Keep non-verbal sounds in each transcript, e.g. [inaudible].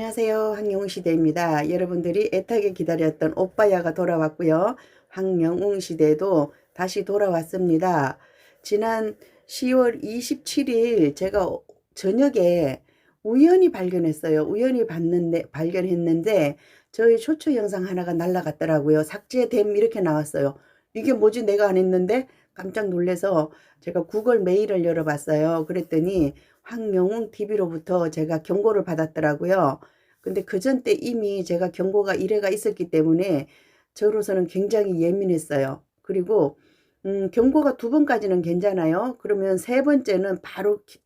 안녕하세요. 황영웅 시대입니다. 여러분들이 애타게 기다렸던 오빠야가 돌아왔고요. 황영웅 시대도 다시 돌아왔습니다. 지난 10월 27일 제가 저녁에 우연히 발견했어요. 우연히 봤는데 발견했는데 저희 초초 영상 하나가 날라갔더라고요. 삭제됨 이렇게 나왔어요. 이게 뭐지 내가 안 했는데 깜짝 놀래서 제가 구글 메일을 열어봤어요. 그랬더니 황영웅 TV로부터 제가 경고를 받았더라고요. 근데 그 전 때 이미 제가 경고가 일회가 있었기 때문에 저로서는 굉장히 예민했어요. 그리고 음, 경고가 두 번까지는 괜찮아요. 그러면 세 번째는 바로 기-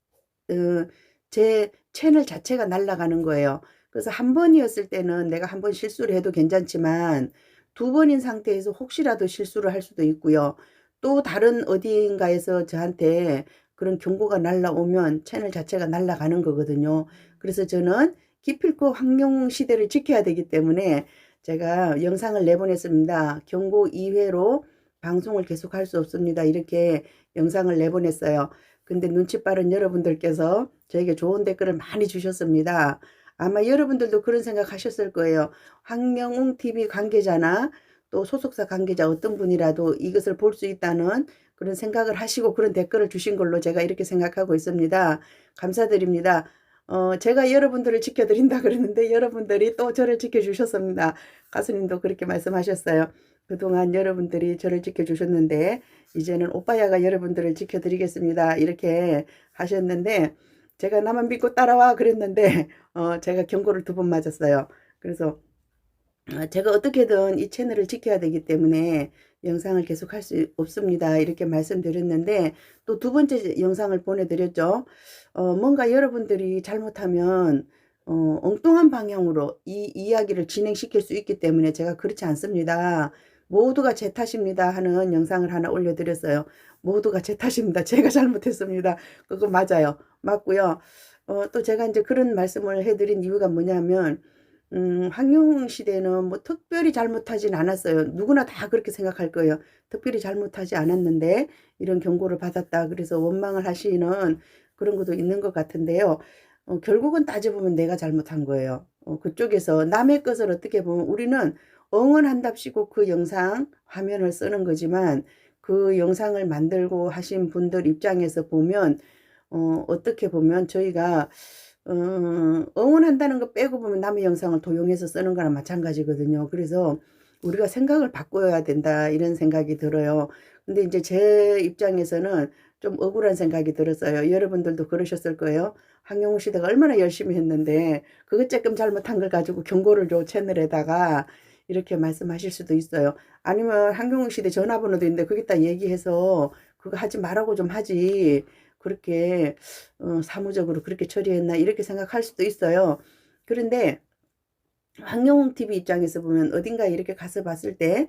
어, 제 채널 자체가 날아가는 거예요. 그래서 한 번이었을 때는 내가 한 번 실수를 해도 괜찮지만 두 번인 상태에서 혹시라도 실수를 할 수도 있고요. 또 다른 어디인가에서 저한테 그런 경고가 날라오면 채널 자체가 날아가는 거거든요. 그래서 저는 기필코 황룡 시대를 지켜야 되기 때문에 제가 영상을 내보냈습니다. 경고 2회로 방송을 계속할 수 없습니다. 이렇게 영상을 내보냈어요. 근데 눈치 빠른 여러분들께서 저에게 좋은 댓글을 많이 주셨습니다. 아마 여러분들도 그런 생각 하셨을 거예요. 황명웅 TV 관계자나 또 소속사 관계자 어떤 분이라도 이것을 볼 수 있다는 그런 생각을 하시고 그런 댓글을 주신 걸로 제가 이렇게 생각하고 있습니다. 감사드립니다. 어, 제가 여러분들을 지켜드린다 [laughs] 그러는데 여러분들이 또 저를 지켜주셨습니다. 가수님도 그렇게 말씀하셨어요. 그동안 여러분들이 저를 지켜주셨는데 이제는 오빠야가 여러분들을 지켜드리겠습니다. 이렇게 하셨는데 제가 나만 믿고 따라와 그랬는데 [laughs] 어, 제가 경고를 두 번 맞았어요. 그래서 어, 제가 어떻게든 이 채널을 지켜야 되기 때문에 영상을 계속 할 수 없습니다. 이렇게 말씀드렸는데 또 두 번째 영상을 보내드렸죠. 어, 뭔가 여러분들이 잘못하면 어, 엉뚱한 방향으로 이 이야기를 진행시킬 수 있기 때문에 제가 그렇지 않습니다. 모두가 제 탓입니다 하는 영상을 하나 올려드렸어요. 모두가 제 탓입니다. [laughs] 제가 잘못했습니다. 그거 맞아요. 맞고요. 어, 또 제가 이제 그런 말씀을 해드린 이유가 뭐냐면 음, 황용 시대는 뭐 특별히 잘못하진 않았어요. 누구나 다 그렇게 생각할 거예요. 특별히 잘못하지 않았는데 이런 경고를 받았다. 그래서 원망을 하시는 그런 것도 있는 것 같은데요. 어, 결국은 따져보면 내가 잘못한 거예요. 어, 그쪽에서 남의 것을 어떻게 보면 우리는 응원한답시고 그 영상 화면을 쓰는 거지만 그 영상을 만들고 하신 분들 입장에서 보면 어, 어떻게 보면 저희가 어, 응원한다는 거 빼고 보면 남의 영상을 도용해서 쓰는 거랑 마찬가지거든요. 그래서 우리가 생각을 바꿔야 된다 이런 생각이 들어요. 근데 이제 제 입장에서는 좀 억울한 생각이 들었어요. 여러분들도 그러셨을 거예요. 황영우 시대가 얼마나 열심히 했는데 그것 조금 잘못한 걸 가지고 경고를 줘 채널에다가 이렇게 말씀하실 수도 있어요. 아니면 황경우 시대 전화번호도 있는데 거기다 얘기해서 그거 하지 말라고 좀 하지. 그렇게 어, 사무적으로 그렇게 처리했나 이렇게 생각할 수도 있어요. 그런데 황영웅 TV 입장에서 보면 어딘가 이렇게 가서 봤을 때,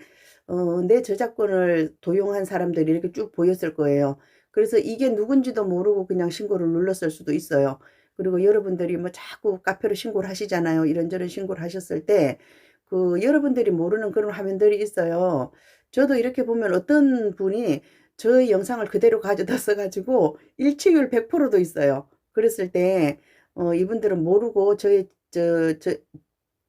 어, 내 저작권을 도용한 사람들이 이렇게 쭉 보였을 거예요. 그래서 이게 누군지도 모르고 그냥 신고를 눌렀을 수도 있어요. 그리고 여러분들이 뭐 자꾸 카페로 신고를 하시잖아요. 이런저런 신고를 하셨을 때, 그 여러분들이 모르는 그런 화면들이 있어요. 저도 이렇게 보면 어떤 분이 저의 영상을 그대로 가져다 써가지고 일치율 100%도 있어요. 그랬을 때, 어, 이분들은 모르고 저의, 저, 저,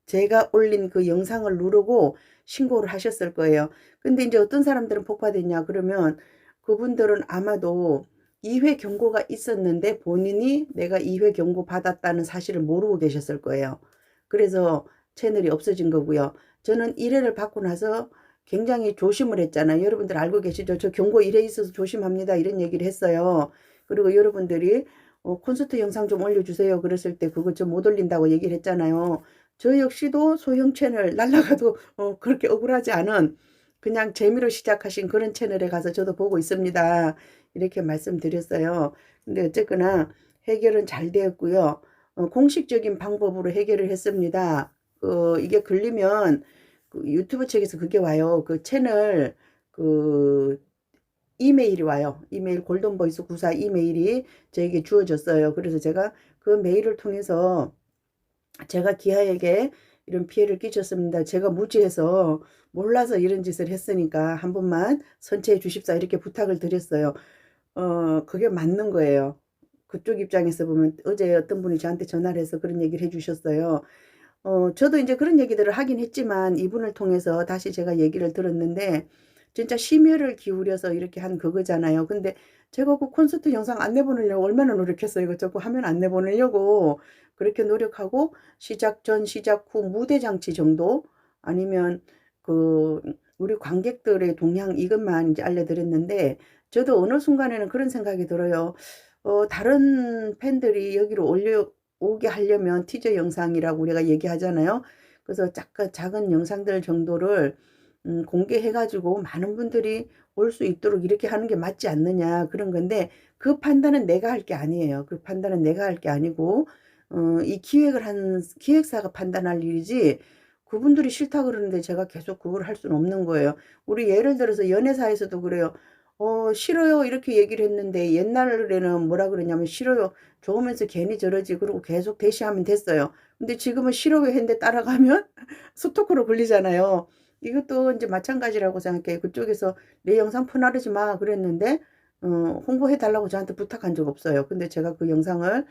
제가 올린 그 영상을 누르고 신고를 하셨을 거예요. 근데 이제 어떤 사람들은 폭파됐냐 그러면 그분들은 아마도 2회 경고가 있었는데 본인이 내가 2회 경고 받았다는 사실을 모르고 계셨을 거예요. 그래서 채널이 없어진 거고요. 저는 1회를 받고 나서 굉장히 조심을 했잖아요. 여러분들 알고 계시죠? 저 경고 1회 있어서 조심합니다. 이런 얘기를 했어요. 그리고 여러분들이 어, 콘서트 영상 좀 올려주세요. 그랬을 때 그거 좀 못 올린다고 얘기를 했잖아요. 저 역시도 소형 채널 날라가도 어, 그렇게 억울하지 않은 그냥 재미로 시작하신 그런 채널에 가서 저도 보고 있습니다. 이렇게 말씀드렸어요. 근데 어쨌거나 해결은 잘 되었고요. 어, 공식적인 방법으로 해결을 했습니다. 어, 이게 걸리면 그 유튜브 측에서 그게 와요. 그 채널 그 이메일이 와요. 이메일 골든보이스 구사 이메일이 저에게 주어졌어요. 그래서 제가 그 메일을 통해서 제가 기아에게 이런 피해를 끼쳤습니다. 제가 무지해서 몰라서 이런 짓을 했으니까 한 번만 선체해 주십사 이렇게 부탁을 드렸어요. 어, 그게 맞는 거예요. 그쪽 입장에서 보면 어제 어떤 분이 저한테 전화를 해서 그런 얘기를 해주셨어요. 어, 저도 이제 그런 얘기들을 하긴 했지만 이분을 통해서 다시 제가 얘기를 들었는데 진짜 심혈을 기울여서 이렇게 한 그거잖아요. 근데 제가 그 콘서트 영상 안 내 보내려고 얼마나 노력했어요. 이것저것 하면 안 내 보내려고 그렇게 노력하고 시작 전, 시작 후 무대 장치 정도 아니면 그 우리 관객들의 동향 이것만 이제 알려드렸는데 저도 어느 순간에는 그런 생각이 들어요. 어, 다른 팬들이 여기로 올려 오게 하려면 티저 영상이라고 우리가 얘기하잖아요. 그래서 작은, 작은 영상들 정도를 음, 공개해가지고 많은 분들이 올 수 있도록 이렇게 하는 게 맞지 않느냐 그런 건데 그 판단은 내가 할 게 아니에요. 그 판단은 내가 할 게 아니고 어, 이 기획을 한 기획사가 판단할 일이지 그분들이 싫다 그러는데 제가 계속 그걸 할 수는 없는 거예요. 우리 예를 들어서 연애사에서도 그래요. 어, 싫어요. 이렇게 얘기를 했는데 옛날에는 뭐라 그러냐면 싫어요. 좋으면서 괜히 저러지. 그러고 계속 대시하면 됐어요. 근데 지금은 싫어요 했는데 따라가면 [laughs] 스토커로 걸리잖아요. 이것도 이제 마찬가지라고 생각해요. 그쪽에서 내 영상 퍼나르지 마 그랬는데 어, 홍보해 달라고 저한테 부탁한 적 없어요. 근데 제가 그 영상을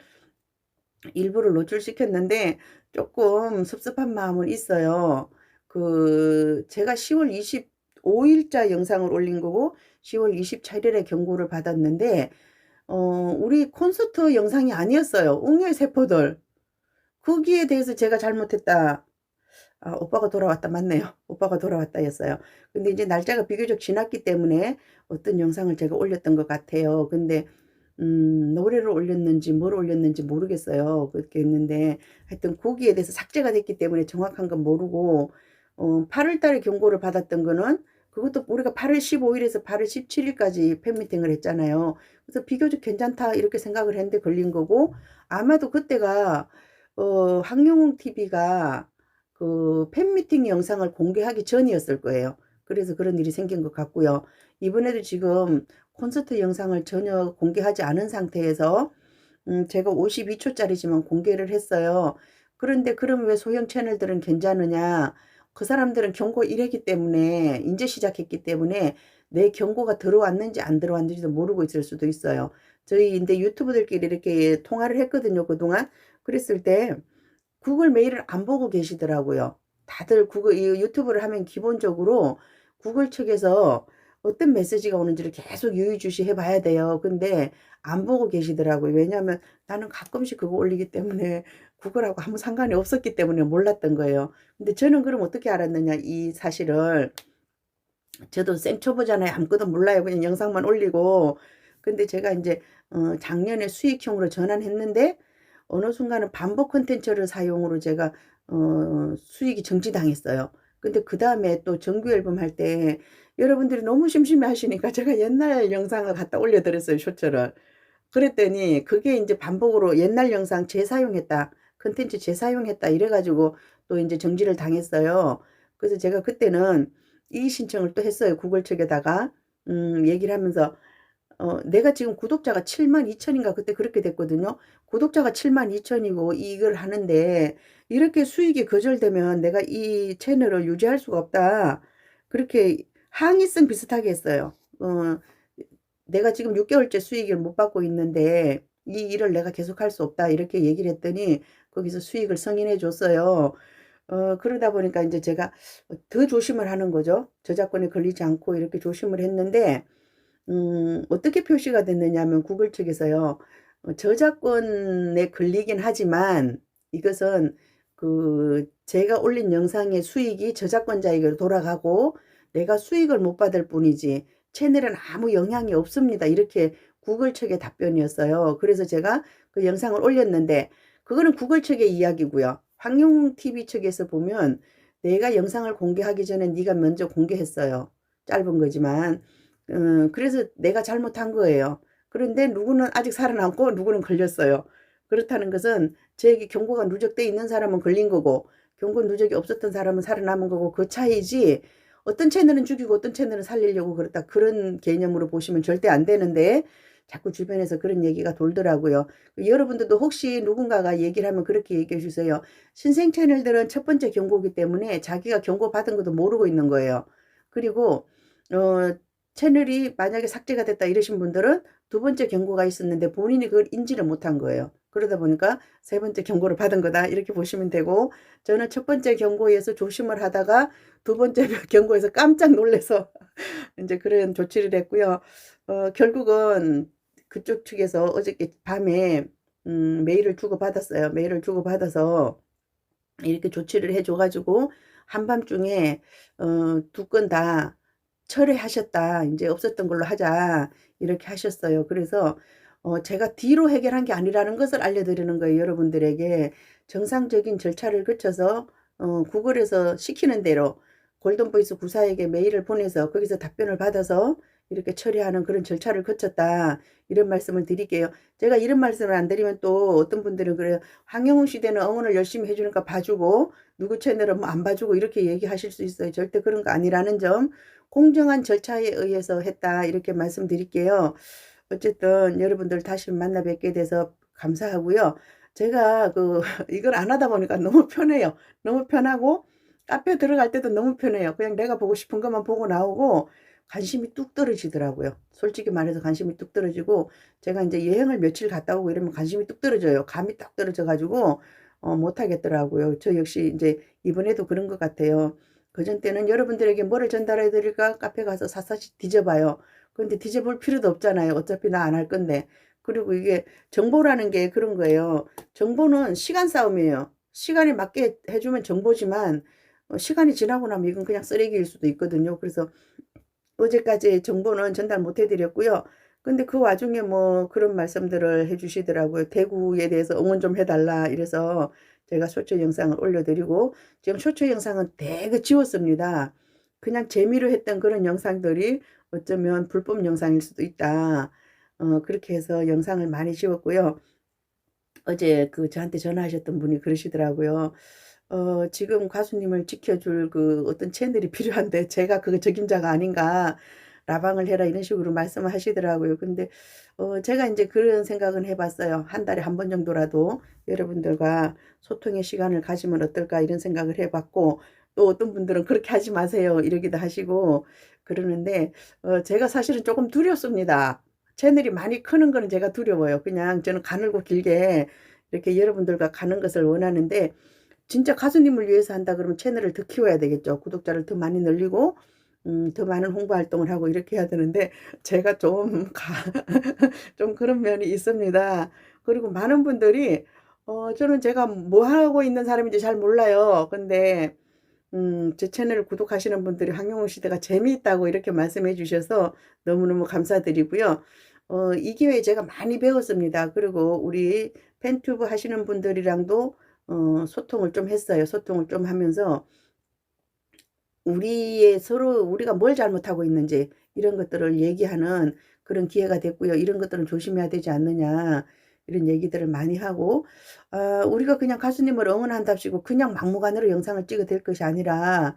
일부를 노출시켰는데 조금 섭섭한 마음은 있어요. 그 제가 10월 25일자 영상을 올린 거고 10월 27일에 경고를 받았는데 어, 우리 콘서트 영상이 아니었어요. 웅의 세포들. 거기에 대해서 제가 잘못했다. 아, 오빠가 돌아왔다 맞네요. 오빠가 돌아왔다였어요. 근데 이제 날짜가 비교적 지났기 때문에 어떤 영상을 제가 올렸던 것 같아요. 근데 음, 노래를 올렸는지 뭘 올렸는지 모르겠어요. 그렇게 했는데 하여튼 거기에 대해서 삭제가 됐기 때문에 정확한 건 모르고 어, 8월 달에 경고를 받았던 거는 그것도 우리가 8월 15일에서 8월 17일까지 팬미팅을 했잖아요. 그래서 비교적 괜찮다 이렇게 생각을 했는데 걸린 거고 아마도 그때가 어, 황영웅 TV가 그 팬미팅 영상을 공개하기 전이었을 거예요. 그래서 그런 일이 생긴 것 같고요. 이번에도 지금 콘서트 영상을 전혀 공개하지 않은 상태에서 음, 제가 52초짜리지만 공개를 했어요. 그런데 그럼 왜 소형 채널들은 괜찮으냐? 그 사람들은 경고 1회기 때문에 이제 시작했기 때문에 내 경고가 들어왔는지 안 들어왔는지도 모르고 있을 수도 있어요. 저희 이제 유튜브들끼리 이렇게 통화를 했거든요. 그동안. 그랬을 때 구글 메일을 안 보고 계시더라고요. 다들 구글 유튜브를 하면 기본적으로 구글 측에서 어떤 메시지가 오는지를 계속 유의주시 해봐야 돼요. 근데 안 보고 계시더라고요. 왜냐하면 나는 가끔씩 그거 올리기 때문에 구글하고 아무 상관이 없었기 때문에 몰랐던 거예요. 근데 저는 그럼 어떻게 알았느냐 이 사실을 저도 생초보잖아요. 아무것도 몰라요. 그냥 영상만 올리고 근데 제가 이제 어 작년에 수익형으로 전환했는데 어느 순간은 반복 컨텐츠를 사용으로 제가 어 수익이 정지당했어요. 근데 그 다음에 또 정규 앨범 할 때 여러분들이 너무 심심해 하시니까 제가 옛날 영상을 갖다 올려드렸어요. 쇼츠를. 그랬더니 그게 이제 반복으로 옛날 영상 재사용했다. 컨텐츠 재사용했다. 이래가지고 또 이제 정지를 당했어요. 그래서 제가 그때는 이의 신청을 또 했어요. 구글 측에다가. 음, 얘기를 하면서 어, 내가 지금 구독자가 7만 2천인가 그때 그렇게 됐거든요. 구독자가 7만 2천이고 이걸 하는데 이렇게 수익이 거절되면 내가 이 채널을 유지할 수가 없다. 그렇게 항의성 비슷하게 했어요. 어, 내가 지금 6개월째 수익을 못 받고 있는데 이 일을 내가 계속 할 수 없다. 이렇게 얘기를 했더니 거기서 수익을 승인해 줬어요. 어, 그러다 보니까 이제 제가 더 조심을 하는 거죠. 저작권에 걸리지 않고 이렇게 조심을 했는데 음, 어떻게 표시가 됐느냐면 구글 측에서요. 어, 저작권에 걸리긴 하지만 이것은 그 제가 올린 영상의 수익이 저작권자에게 돌아가고 내가 수익을 못 받을 뿐이지 채널은 아무 영향이 없습니다. 이렇게 구글 측의 답변이었어요. 그래서 제가 그 영상을 올렸는데 그거는 구글 측의 이야기고요. 황용 TV 측에서 보면 내가 영상을 공개하기 전에 네가 먼저 공개했어요. 짧은 거지만 음, 그래서 내가 잘못한 거예요. 그런데 누구는 아직 살아남고 누구는 걸렸어요. 그렇다는 것은 저에게 경고가 누적돼 있는 사람은 걸린 거고 경고 누적이 없었던 사람은 살아남은 거고 그 차이지 어떤 채널은 죽이고 어떤 채널은 살리려고 그렇다 그런 개념으로 보시면 절대 안 되는데 자꾸 주변에서 그런 얘기가 돌더라고요. 여러분들도 혹시 누군가가 얘기를 하면 그렇게 얘기해 주세요. 신생 채널들은 첫 번째 경고기 때문에 자기가 경고 받은 것도 모르고 있는 거예요. 그리고 어 채널이 만약에 삭제가 됐다 이러신 분들은 두 번째 경고가 있었는데 본인이 그걸 인지를 못한 거예요. 그러다 보니까 세 번째 경고를 받은 거다 이렇게 보시면 되고 저는 첫 번째 경고에서 조심을 하다가 두 번째 [laughs] 경고에서 깜짝 놀래서 [laughs] 이제 그런 조치를 했고요. 어, 결국은 그쪽 측에서 어저께 밤에 음, 메일을 주고 받았어요. 메일을 주고 받아서 이렇게 조치를 해줘가지고 한밤중에 어, 두 건 다 철회하셨다. 이제 없었던 걸로 하자. 이렇게 하셨어요. 그래서 어, 제가 뒤로 해결한 게 아니라는 것을 알려드리는 거예요. 여러분들에게 정상적인 절차를 거쳐서 어, 구글에서 시키는 대로 골든보이스 구사에게 메일을 보내서 거기서 답변을 받아서 이렇게 처리하는 그런 절차를 거쳤다. 이런 말씀을 드릴게요. 제가 이런 말씀을 안 드리면 또 어떤 분들은 그래요. 황영훈 시대는 응원을 열심히 해주니까 봐주고 누구 채널은 뭐 안 봐주고 이렇게 얘기하실 수 있어요. 절대 그런 거 아니라는 점 공정한 절차에 의해서 했다. 이렇게 말씀드릴게요. 어쨌든 여러분들 다시 만나 뵙게 돼서 감사하고요. 제가 그 [laughs] 이걸 안 하다 보니까 너무 편해요. 너무 편하고 카페 들어갈 때도 너무 편해요. 그냥 내가 보고 싶은 것만 보고 나오고 관심이 뚝 떨어지더라고요. 솔직히 말해서 관심이 뚝 떨어지고 제가 이제 여행을 며칠 갔다 오고 이러면 관심이 뚝 떨어져요. 감이 딱 떨어져 가지고 어, 못 하겠더라고요. 저 역시 이제 이번에도 그런 것 같아요. 그전 때는 여러분들에게 뭐를 전달해 드릴까 카페 가서 샅샅이 뒤져봐요. 근데 뒤져볼 필요도 없잖아요. 어차피 나 안 할 건데. 그리고 이게 정보라는 게 그런 거예요. 정보는 시간 싸움이에요. 시간에 맞게 해주면 정보지만 어, 시간이 지나고 나면 이건 그냥 쓰레기일 수도 있거든요. 그래서 어제까지 정보는 전달 못 해드렸고요. 근데 그 와중에 뭐 그런 말씀들을 해주시더라고요. 대구에 대해서 응원 좀 해달라 이래서 제가 쇼츠 영상을 올려드리고 지금 쇼츠 영상은 대거 지웠습니다. 그냥 재미로 했던 그런 영상들이 어쩌면 불법 영상일 수도 있다. 어, 그렇게 해서 영상을 많이 지웠고요. 어제 그 저한테 전화하셨던 분이 그러시더라고요. 어, 지금 가수님을 지켜줄 그 어떤 채널이 [laughs] 필요한데 제가 그 적임자가 아닌가 라방을 해라 이런 식으로 말씀을 하시더라고요. 근데 어, 제가 이제 그런 생각은 해봤어요. 한 달에 한 번 정도라도 여러분들과 소통의 시간을 가지면 어떨까 이런 생각을 해봤고 또 어떤 분들은 그렇게 하지 마세요 이러기도 하시고 그러는데 어, 제가 사실은 조금 두렵습니다. 채널이 많이 크는 거는 제가 두려워요. 그냥 저는 가늘고 길게 이렇게 여러분들과 가는 것을 원하는데 진짜 가수님을 위해서 한다 그러면 채널을 더 키워야 되겠죠. 구독자를 더 많이 늘리고 음, 더 많은 홍보 활동을 하고 이렇게 해야 되는데 제가 좀, [laughs] 가, 좀 그런 면이 있습니다. 그리고 많은 분들이 어, 저는 제가 뭐 하고 있는 사람인지 잘 몰라요. 근데 음, 제 채널을 구독하시는 분들이 황영호 시대가 재미있다고 이렇게 말씀해 주셔서 너무너무 감사드리고요. 어, 이 기회에 제가 많이 배웠습니다. 그리고 우리 팬튜브 하시는 분들이랑도 어, 소통을 좀 했어요. 소통을 좀 하면서 우리의 서로 우리가 뭘 잘못하고 있는지 이런 것들을 얘기하는 그런 기회가 됐고요. 이런 것들은 조심해야 되지 않느냐. 이런 얘기들을 많이 하고 어, 우리가 그냥 가수님을 응원한답시고 그냥 막무가내로 영상을 찍어 될 것이 아니라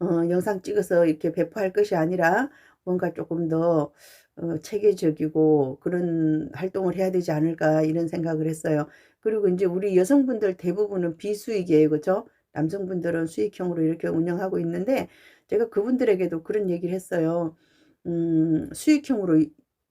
어, 영상 찍어서 이렇게 배포할 것이 아니라 뭔가 조금 더 어, 체계적이고 그런 활동을 해야 되지 않을까 이런 생각을 했어요. 그리고 이제 우리 여성분들 대부분은 비수익이에요. 그죠? 남성분들은 수익형으로 이렇게 운영하고 있는데 제가 그분들에게도 그런 얘기를 했어요. 음, 수익형으로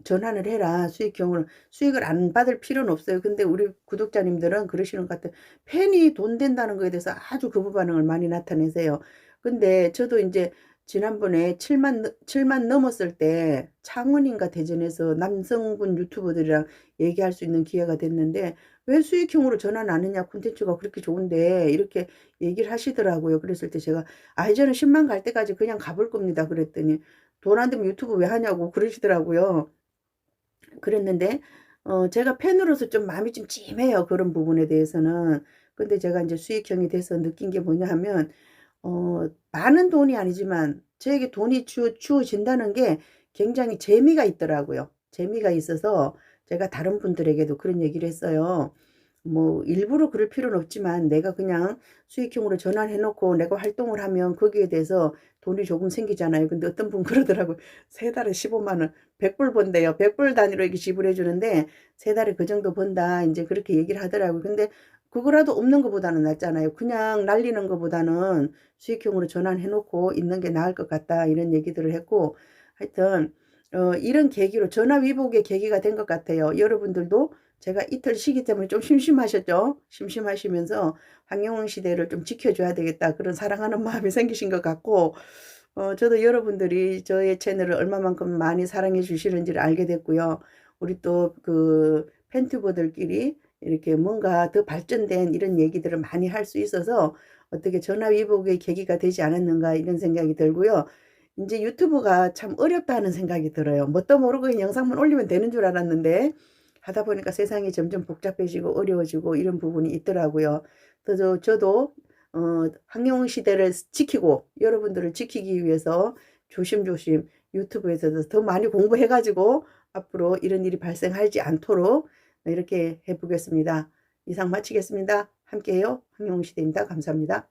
전환을 해라. 수익형으로 수익을 안 받을 필요는 없어요. 근데 우리 구독자님들은 그러시는 것 같아요. 팬이 돈 된다는 거에 대해서 아주 거부 반응을 많이 나타내세요. 근데 저도 이제 지난번에 7만, 7만 넘었을 때 창원인가 대전에서 남성분 유튜버들이랑 얘기할 수 있는 기회가 됐는데 왜 수익형으로 전환 안 했냐 콘텐츠가 그렇게 좋은데 이렇게 얘기를 하시더라고요. 그랬을 때 제가 아 이제는 10만 갈 때까지 그냥 가볼 겁니다. 그랬더니 돈 안 되면 유튜브 왜 하냐고 그러시더라고요. 그랬는데 어 제가 팬으로서 좀 마음이 좀 찜해요. 그런 부분에 대해서는. 근데 제가 이제 수익형이 돼서 느낀 게 뭐냐 하면 어 많은 돈이 아니지만 저에게 돈이 주, 주어진다는 게 굉장히 재미가 있더라고요. 재미가 있어서 제가 다른 분들에게도 그런 얘기를 했어요. 뭐 일부러 그럴 필요는 없지만 내가 그냥 수익형으로 전환해 놓고 내가 활동을 하면 거기에 대해서 돈이 조금 생기잖아요. 근데 어떤 분 [laughs] 그러더라고요. 세 달에 15만 원, 100불 번대요. 100불 단위로 이렇게 지불해 주는데 세 달에 그 정도 번다. 이제 그렇게 얘기를 하더라고요. 근데 그거라도 없는 것보다는 낫잖아요. 그냥 날리는 것보다는 수익형으로 전환해 놓고 있는 게 나을 것 같다. 이런 얘기들을 했고 하여튼 어, 이런 계기로 전화위복의 계기가 된 것 같아요. 여러분들도 제가 이틀 쉬기 때문에 좀 심심하셨죠? 심심하시면서 황영웅 시대를 좀 지켜줘야 되겠다. 그런 사랑하는 마음이 생기신 것 같고, 어, 저도 여러분들이 저의 채널을 얼마만큼 많이 사랑해 주시는지를 알게 됐고요. 우리 또 그 팬튜버들끼리 이렇게 뭔가 더 발전된 이런 얘기들을 많이 할 수 있어서 어떻게 전화위복의 계기가 되지 않았는가 이런 생각이 들고요. 이제 유튜브가 참 어렵다는 생각이 들어요. 뭣도 모르고 영상만 올리면 되는 줄 알았는데 하다 보니까 세상이 점점 복잡해지고 어려워지고 이런 부분이 있더라고요. 그래서 저도 어, 황영웅 시대를 지키고 여러분들을 지키기 위해서 조심조심 유튜브에서도 더 많이 공부해가지고 앞으로 이런 일이 발생하지 않도록 이렇게 해보겠습니다. 이상 마치겠습니다. 함께해요. 황영웅 시대입니다. 감사합니다.